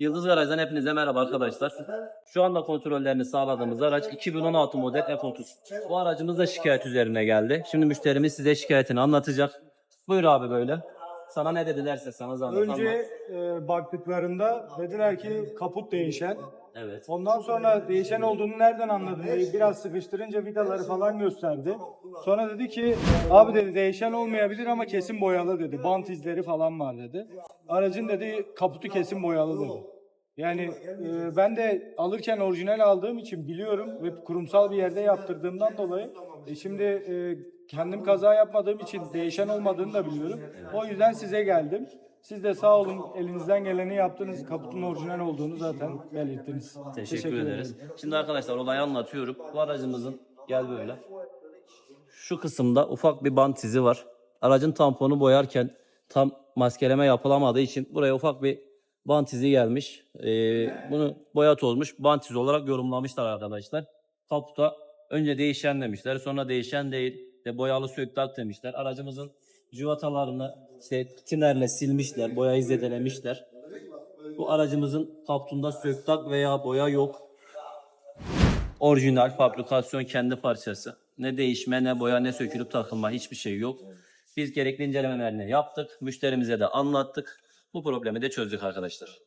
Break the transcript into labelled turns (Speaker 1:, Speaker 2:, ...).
Speaker 1: Yıldız Garaj'dan hepinize merhaba arkadaşlar. Şu anda kontrollerini sağladığımız araç 2016 model F30. Bu aracımız da şikayet üzerine geldi. Şimdi müşterimiz size şikayetini anlatacak. Buyur abi böyle. Sana ne dedilerse sana zahmet
Speaker 2: Önce
Speaker 1: anlat.
Speaker 2: e, baktıklarında dediler ki kaput değişen.
Speaker 1: Evet.
Speaker 2: Ondan sonra değişen olduğunu nereden anladın diye biraz sıkıştırınca vidaları falan gösterdi. Sonra dedi ki abi dedi değişen olmayabilir ama kesin boyalı dedi. Bant izleri falan var dedi. Aracın dedi kaputu kesin boyalı dedi. Yani e, ben de alırken orijinal aldığım için biliyorum ve kurumsal bir yerde yaptırdığımdan dolayı e, şimdi e, kendim kaza yapmadığım için değişen olmadığını da biliyorum. O yüzden size geldim. Siz de sağ olun elinizden geleni yaptınız. Kaputun orijinal olduğunu zaten belirttiniz.
Speaker 1: Teşekkür, ederiz. Şimdi arkadaşlar olayı anlatıyorum. Bu aracımızın gel böyle. Şu kısımda ufak bir bant izi var. Aracın tamponu boyarken tam maskeleme yapılamadığı için buraya ufak bir bant izi gelmiş. Ee, bunu boyat olmuş bant izi olarak yorumlamışlar arkadaşlar. Kaputa önce değişen demişler sonra değişen değil de boyalı söktak demişler. Aracımızın civatalarını işte tinerle silmişler, boyayı zedelemişler. Bu aracımızın kaputunda söktak veya boya yok. Orijinal fabrikasyon kendi parçası. Ne değişme ne boya ne sökülüp takılma hiçbir şey yok. Biz gerekli incelemelerini yaptık. Müşterimize de anlattık. Bu problemi de çözdük arkadaşlar.